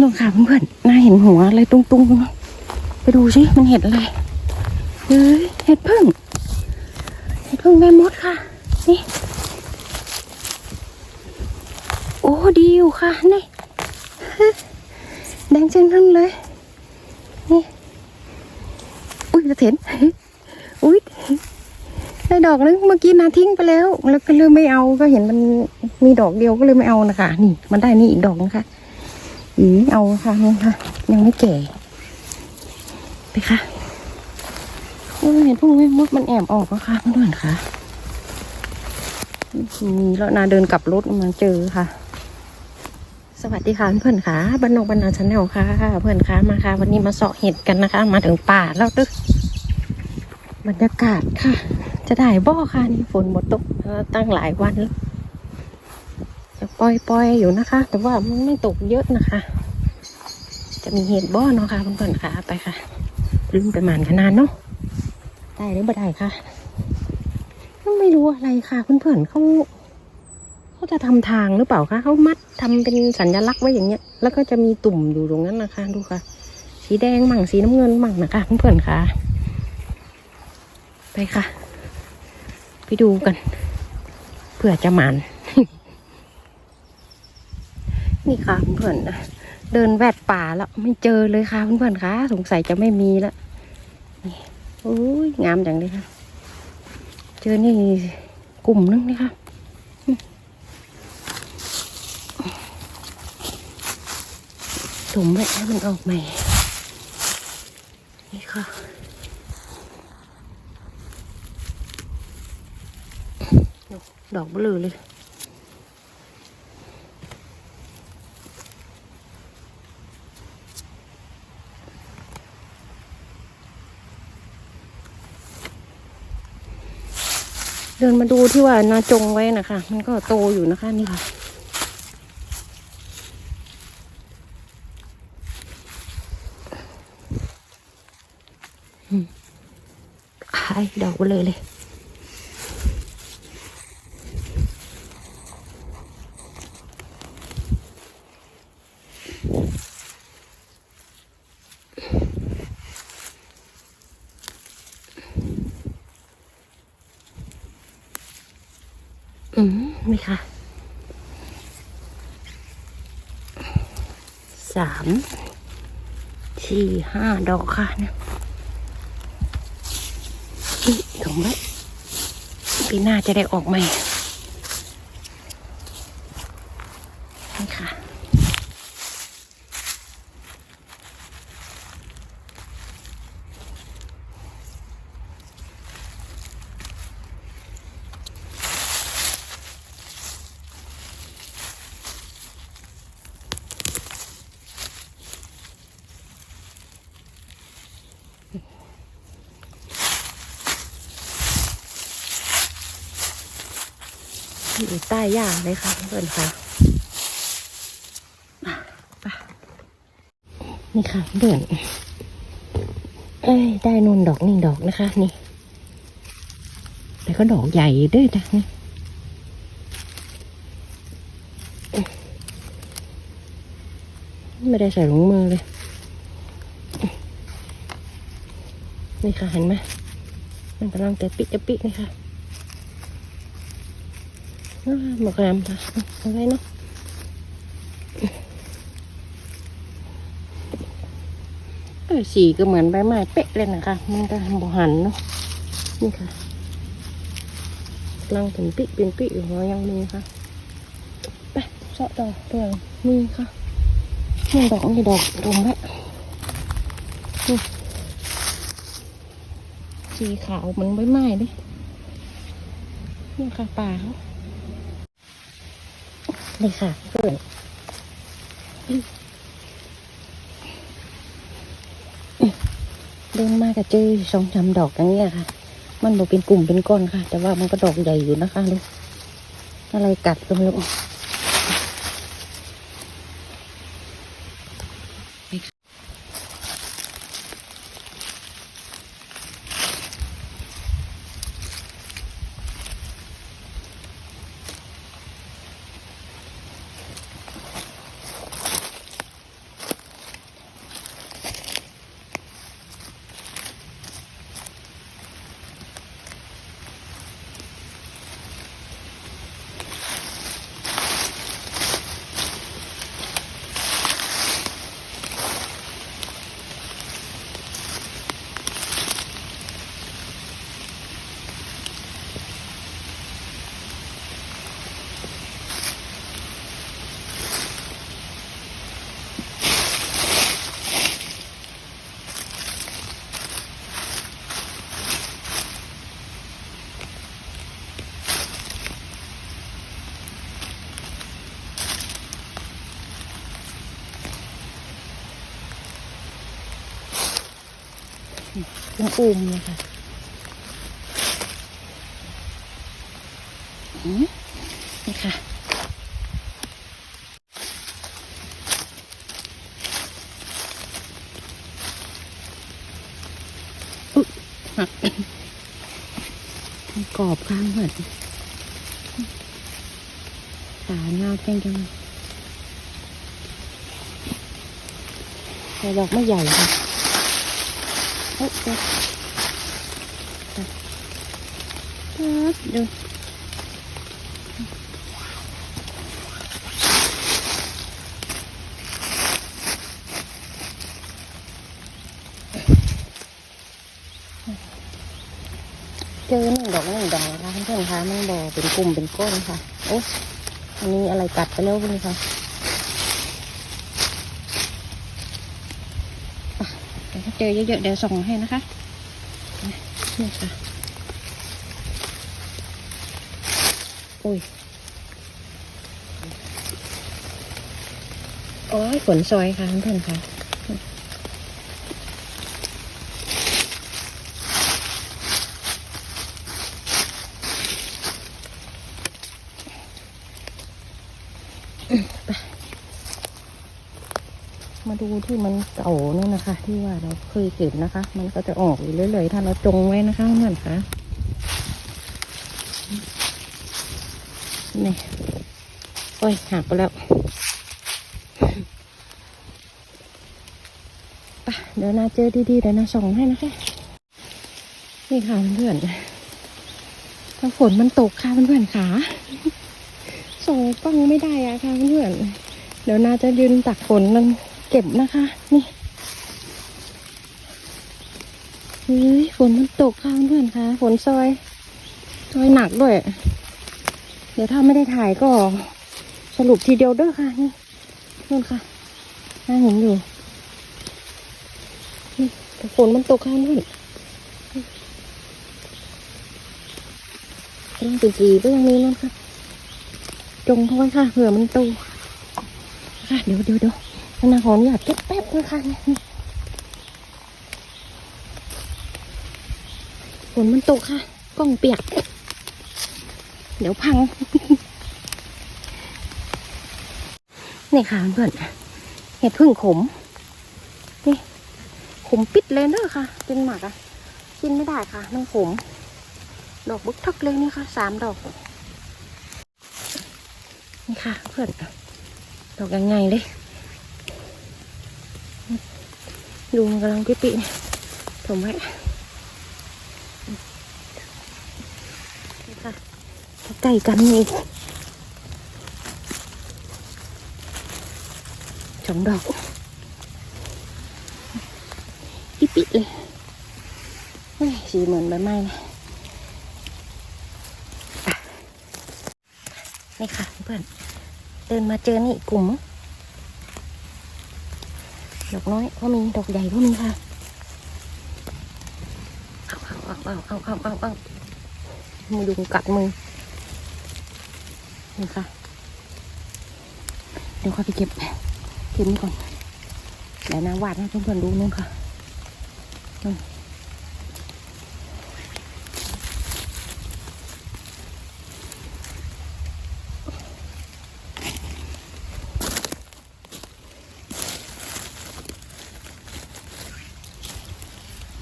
นู่นค่ะเพื่อนๆน่าเห็นหัวอะไรตุ้งๆไปดูสิมันเห็ดอะไรเฮ้ยเห็ดพึ่งเห็ดพึ่งแม่มดค่ะ นี่ โอ้ดีอยู่ค่ะ นี่แดงเช่นพึ่งเลย นี่ อุ้ยจะเห็นอุ้ยได้ดอกนึงเมื่อกี้นาทิ้งไปแล้ว แล้วก็เลยไม่เอาก็เห็นมันมีดอกเดียวก็เลยไม่เอานะคะ นี่ มันได้นี่อีกดอกนะคะ อืมเอาค่ะนี่ค่ะ ยังไม่แก่ ไปค่ะโอ้เห็นพวกนี้มดมันแอบออกแล้วค่ะเพื่อนค่ะมีแล้วนาเดินกลับรถมาเจอค่ะ สวัสดีค่ะเพื่อนค่ะบ้านนอกบ้านนาชาแนลค่ะ เพื่อนค่ะมาค่ะ วันนี้มาเสาะเห็ดกันนะคะ มาถึงป่าแล้วตึกบรรยากาศค่ะ จะได้บ่อค่ะนี่ฝนหมดตกตั้งหลายวันแล้ว จะปล่อยๆอยู่นะคะ แต่ว่ามันไม่ตกเยอะนะคะ จะมีเห็ดบ่อเนาะค่ะเพื่อนๆค่ะไปค่ะลืมไปหมานขนาดเนาะได้หรือไม่ได้ค่ะไม่รู้อะไรค่ะเพื่อนๆเขาเขาจะทำทางหรือเปล่าคะเขามัดทำเป็นสัญลักษณ์ไว้อย่างเงี้ย แล้วก็จะมีตุ่มอยู่ตรงนั้นนะคะ ดูค่ะ สีแดงมั่งสีน้ำเงินมั่งนะคะเพื่อนๆค่ะ ไปค่ะ ไปดูกันเพื่อจะหมาน นี่ค่ะเพื่อนเดินแวดป่าแล้วไม่เจอเลยค่ะเพื่อนๆคะสงสัยจะไม่มีแล้วนี่โอ้ยงามจังเลยค่ะ เจอนี่กลุ่มนึงนี่ค่ะถมไว้ให้มันออกใหม่ นี่ค่ะดอกเบลือเลย เดินมาดูที่ว่านาจงไว้นะคะ มันก็โตอยู่นะคะนี่ค่ะ ขายดอกไปเลยเลย อืมนี่ค่ะสามสี่ห้าดอกค่ะเนี่ยถุงไว้ปีหน้าจะได้ออกใหม่ อยู่ใต้หญ้าเลยค่ะเพื่อนค่ะนี่ค่ะเพื่อนเอ้ยได้นนดอกนี่ดอกนะคะ นี่แต่ก็ดอกใหญ่ด้วยนะนี่ไม่ได้ใส่ถุงมือเลย นี่ค่ะเห็นไหมมันกำลังจะปิจะปินี่ค่ะ หมกแรมค่ะเอาไว้เนาะสีก็เหมือนใบไม้เป๊ะเลยนะคะมันก็บหันเนาะนี่ค่ะลังถึงปิเป็นปิอยู่หัวยังมีค่ะไปเสาะต่อเรื่องมีค่ะนี่ดอกนี่ดอกตรงแล้วนี่สีขาวเหมือนใบไม้เลยนี่ค่ะป่าเขา เลยค่ะเพื่อนเดินมากับเจอสองสามดอกอย่างเงี้ยค่ะ มันบอกเป็นกลุ่มเป็นก้อนค่ะ แต่ว่ามันก็ดอกใหญ่อยู่นะคะดูอะไรกัดก็ไม่รู้ อุ้มๆเลยค่ะอืมนี่ค่ะ อุ๊ยหักกรอบข้างเหมือนขาเงาแจังจังแต่ดอกไม่ใหญ่ค่ะ ดูเจอหนึ่งดอกหนึ่งดอกนะคะเพื่อนๆคะมันบอเป็นกลุ่มเป็นก้อนค่ะโอ้อันนี้อะไรกัดไปแล้วคุณคะอะ เจอเยอะๆเดี๋ยวส่งให้นะคะนี่ค่ะโอ้ยโอ้ยฝนซอยค่ะเพื่อนๆค่ะ มาดูที่มันเก่านี่นะคะ ที่ว่าเราเคยเก็บนะคะ มันก็จะออกอยู่เรื่อยๆถ้าเราจงไว้นะคะเพื่อนคะนี่โอ้ยหักไปแล้วไปเดี๋ยวนาเจอดีๆเดี๋ยวนาส่งให้นะคะ นี่ค่ะเพื่อนถ้าฝนมันตกค่ะเพื่อนๆขาส่งกล้องไม่ได้อะค่ะเพื่อนเดี๋ยวนาจะยืนตักฝนมัน เก็บนะคะ นี่เฮ้ยฝนมันตกค่ะเพื่อนค่ะฝนซอย ซอยหนักด้วย เดี๋ยวถ้าไม่ได้ถ่ายก็สรุปทีเดียวเด้อค่ะ นี่นู่นค่ะน่าเห็นอยู่นี่แต่ฝนมันตกค่ะเพื่อนต้องตีจีก็ยังมีนั่นค่ะ จงเขาไว้ค่ะเผื่อมันโตค่ะ เดี๋ยวเดี๋ยวเดี๋ยว นาขออนุญาตเก็บแป๊บนะคะฝนมันตกค่ะ กล้องเปียก เดี๋ยวพัง นี่ค่ะเพื่อนเห็ดพึ่งขม นี่ ขมปิดเลยเนอะค่ะ กินหมากอะกินไม่ได้ค่ะ มันขม ดอกบึกทักเลยนี่ค่ะ สามดอก นี่ค่ะ เพื่อน ดอกยังไงเลย ดูมันกำลังปิปิเนี่ยผมไว้นี่ค่ะใกล้กันนี่สองดอกปิปิเลยเฮ้ยสีเหมือนใบไม้นะอะนี่ค่ะเพื่อน เดินมาเจอนี่กลุ่ม ดอกน้อยก็มีดอกใหญ่ก็มีค่ะเอาเอาเอาเอาเอาเอาเอามือดุงกัดมือนี่ค่ะเดี๋ยวค่อยไปเก็บเก็บนี่ก่อนแล้วนะวาดให้เพื่อนดูนู่นค่ะนี่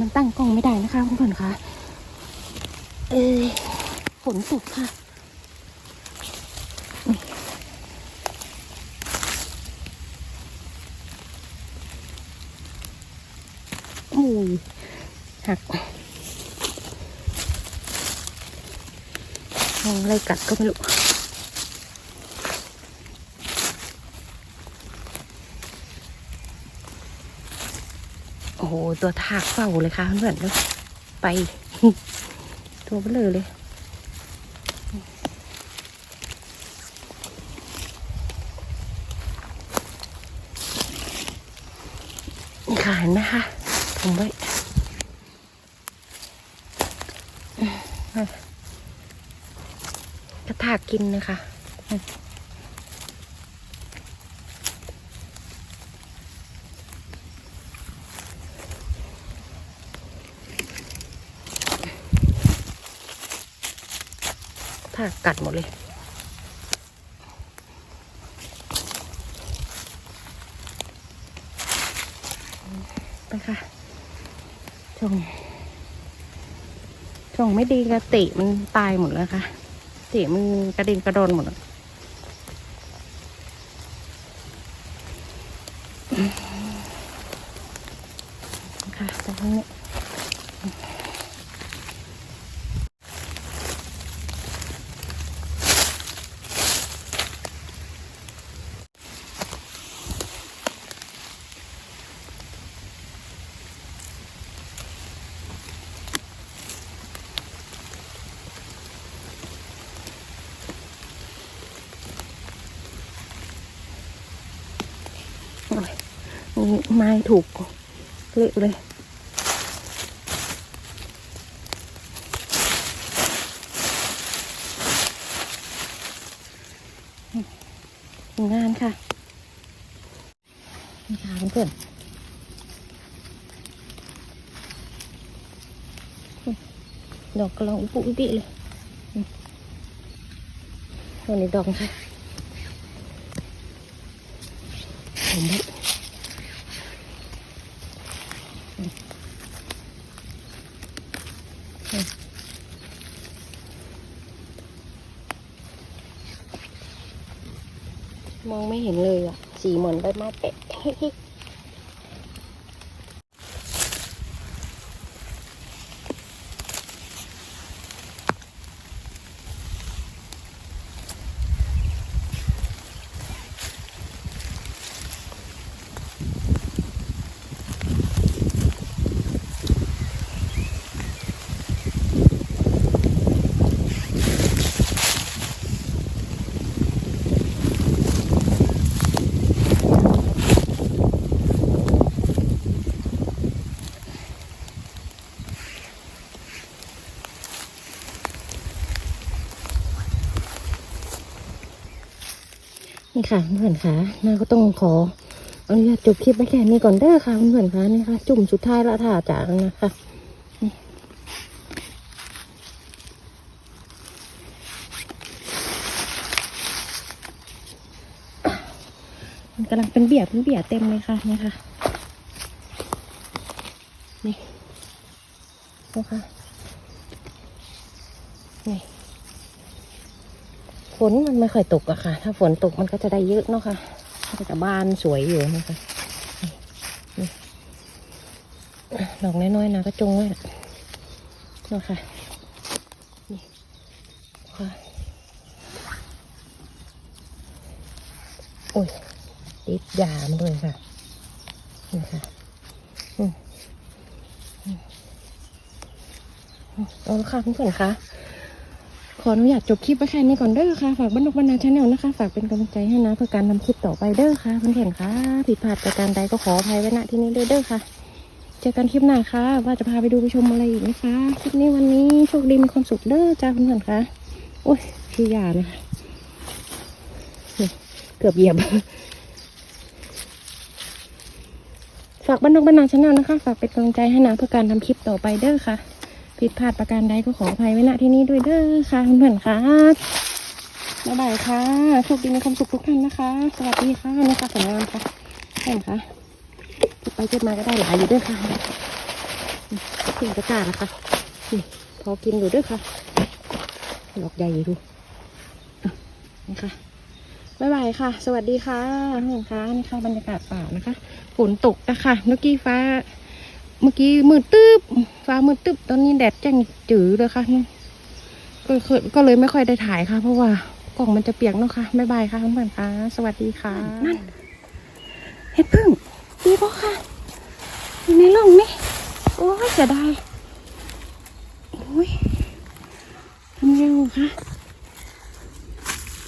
มันตั้งกล้องไม่ได้นะคะเพื่อนๆคะเอ้ยฝนตกค่ะอุ้ยหักมองอะไรกัดก็ไม่รู้ โอ้โห ตัวทากเฝ้าเลยค่ะเพื่อนๆไป ตัวเบลอเลยนี่ค่ะเห็นไหมคะผมไว้กระทากกินเลยค่ะ น ค่ะ กัดหมดเลย ไปค่ะช่องช่องไม่ดีกระติมันตายหมดแล้วค่ะติมันกระเด็นกระโดนหมดแล้วค่ะตรงนี้ ไม้ถูกเละเลยงานค่ะนี่ค่ะเพื่อนๆดอกกระลองอุปุอุปิเลยอืมตัวนี้ดอกค่ะผมไม่อืมอื มองไม่เห็นเลยอะ สีเหมือนใบไม้เป๊ะ ค่ะเพื่อนๆค่ะนาก็ต้องขออนุญาตจบคลิปไปแค่นี้ก่อนเด้อค่ะเพื่อนๆค่ะนี่ค่ะ จุ่มสุดท้ายละถ่าจากนะคะมันกำลังเป็นเบียดเป็นเบียดเต็มเลยค่ะนี่ค่ะนี่นะคะนี่ ฝนมันไม่ค่อยตกอะค่ะ ถ้าฝนตกมันก็จะได้เยอะเนาะค่ะมันก็จะบานสวยอยู่นะคะนี่นี่ดอกน้อยๆนะก็จงไว้นะเนาะค่ะนี่ค่ะโอ้ยติดยามันด้วยค่ะนี่ค่ะอืมอืมอืมเอาละค่ะเพื่อนๆคะ ขออนุญาตจบคลิปไว้แค่นี้ก่อนเด้อค่ะ ฝากบ้านนกบ้านนาชาแนลนะคะ ฝากเป็นกำลังใจให้นะเพื่อการทำคลิปต่อไปเด้อค่ะเพื่อนๆค่ะ ผิดพลาดประการใดก็ขออภัยไว้ณที่นี้ด้วยเด้อค่ะ เจอกันคลิปหน้าค่ะ ว่าจะพาไปดูไปชมอะไรอีกนะคะ คลิปนี้วันนี้โชคดีมีความสุขเด้อจ้าเพื่อนๆค่ะ โอ้ยพี่ยานะคะนี่เกือบเหยียบ ฝากบ้านนกบ้านนาชาแนลนะคะ ฝากเป็นกำลังใจให้นะเพื่อการทำคลิปต่อไปเด้อค่ะ ผิดพลาดประการใดก็ขออภัยไว้ณที่นี้ด้วยเด้อค่ะเพื่อนๆค่ะบ๊ายบายค่ะโชคดีมีความสุขทุกท่านนะคะ สวัสดีค่ะนะคะสำงานค่ะแค่นค่ะเก็บไปเก็บมาก็ได้หลายอยู่ด้วยค่ะกินกระจาดนะคะนี่พอกินอยู่ด้วยค่ะดอกใหญ่ดูอะนี่ค่ะบ๊ายบายค่ะ สวัสดีค่ะเพื่อนค่ะนี่ค่ะบรรยากาศป่านะคะ ฝนตกนะคะเมื่อกี้ฟ้า เมื่อกี้มืดตึ๊บฟ้ามืดตึ๊บตอนนี้แดดแจ้งจืดเลยค่ะนี่ก็เคยก็เลยไม่ค่อยได้ถ่ายค่ะ เพราะว่ากล่องมันจะเปียกเนาะค่ะบ๊ายบายค่ะเพื่อนๆค่ะ สวัสดีค่ะนั่นเห็ดพึ่งดีปะค่ะอยู่ในร่องนี่โอ้ยจะได้โอ้ยทำยังไงคะ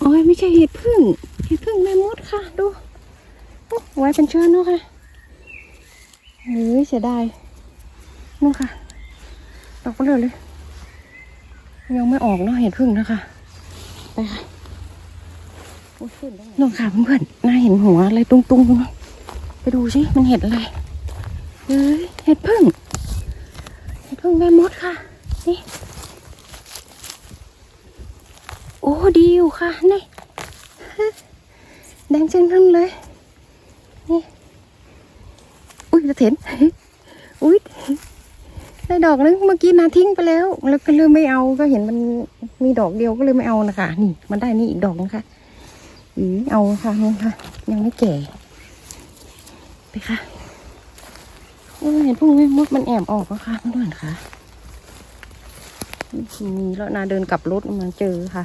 โอ้ยไม่ใช่เห็ดพึ่งเห็ดพึ่งแม่มดค่ะ ดูโอ้ไว้เป็นเชื้อเนาะค่ะเฮ้ยเสียดาย นู่นค่ะ ดอกเบลอเลย ยังไม่ออกเนาะเห็ดพึ่งนะคะ ไปค่ะนู่นค่ะเพื่อนๆน่าเห็นหัวอะไรตุงๆไปดูสิมันเห็ดอะไร เฮ้ย เห็ดพึ่ง เห็ดพึ่งแม่มดค่ะ นี่ โอ้ดีอยู่ค่ะ นี่ แดงเช่นทั้งเลย นี่ อุ้ยจะเห็นอุ้ย ได้ดอกนึงเมื่อกี้นาทิ้งไปแล้ว แล้วก็เลยไม่เอาก็เห็นมันมีดอกเดียวก็เลยไม่เอานะคะ นี่ มันได้นี่อีกดอกนะคะอือเอาค่ะนี่ค่ะ ยังไม่แก่ ไปค่ะโอ้เห็นพวกนี้มดมันแอบออกแล้วค่ะเพื่อนๆค่ะมีแล้วนาเดินกลับรถมันเจอค่ะ